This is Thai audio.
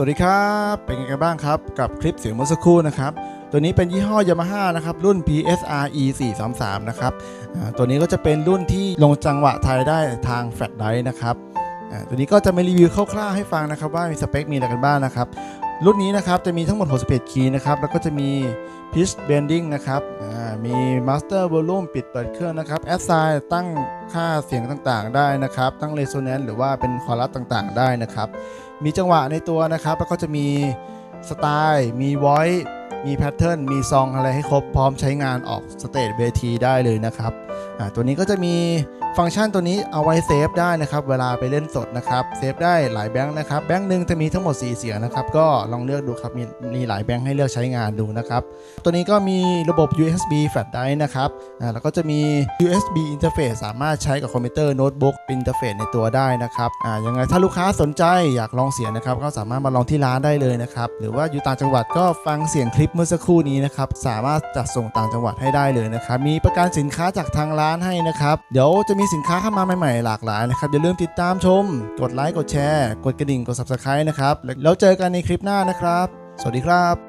สวัสดีครับ เป็นไงกันบ้างครับ กับคลิปเสียงเมื่อสักครู่นะครับ ตัวนี้เป็นยี่ห้อยามาฮ่านะครับ รุ่น PSRE 433นะครับตัวนี้ก็จะเป็นรุ่นที่ลงจังหวะไทยได้ทางแฟลชไดร์นะครับตัวนี้ก็จะมารีวิวคร่าวๆให้ฟังนะครับว่ามีสเปคมีอะไรกันบ้างนะครับ รุ่นนี้นะครับจะมีทั้งหมด 61 คีย์นะครับ แล้วก็จะมี pitch bending นะครับ มี master volume ปิดเปิดเครื่องนะครับ a s s i g n ตั้งค่าเสียงต่างๆ ได้นะครับ ตั้ง resonance หรือว่าเป็นคอรัสต่างๆ ได้นะครับ มีจังหวะในตัวนะครับ แล้วก็จะมีสไตล์ มี voice มีแพทเทิร์น มีซองอะไรให้ครบ พร้อมใช้งานออกสเตจเวทีได้เลยนะครับตัวนี้ก็จะมี ฟังก์ชันตัวนี้เอาไว้เซฟได้นะครับ เวลาไปเล่นสดนะครับ เซฟได้หลายแบงค์นะครับ แบงค์หนึ่งจะมีทั้งหมด 4 เสียงนะครับ ก็ลองเลือกดูครับ มีมีหลายแบงค์ให้เลือกใช้งานดูนะครับ ตัวนี้ก็มีระบบ USB flash drive นะครับอ่าแล้วก็จะมี USB interface สามารถใช้กับคอมพิวเตอร์โน้ตบุ๊กเป็นอินเทอร์เฟซในตัวได้นะครับอ่ายังไงถ้าลูกค้าสนใจอยากลองเสียงนะครับ ก็สามารถมาลองที่ร้านได้เลยนะครับ หรือว่าอยู่ต่างจังหวัดก็ฟังเสียงคลิปเมื่อสักครู่นี้นะครับ สามารถจัดส่งต่างจังหวัดให้ได้เลยนะครับ มีประกันสินค้าจากทางร้านให้นะครับ เดี๋ยวจะมีสินค้าเข้ามาใหม่ๆหลากหลายนะครับอย่าลืมติดตามชม กดไลค์กดแชร์ กดกระดิ่งกด subscribe นะครับแล้วเจอกันในคลิปหน้านะครับ สวัสดีครับ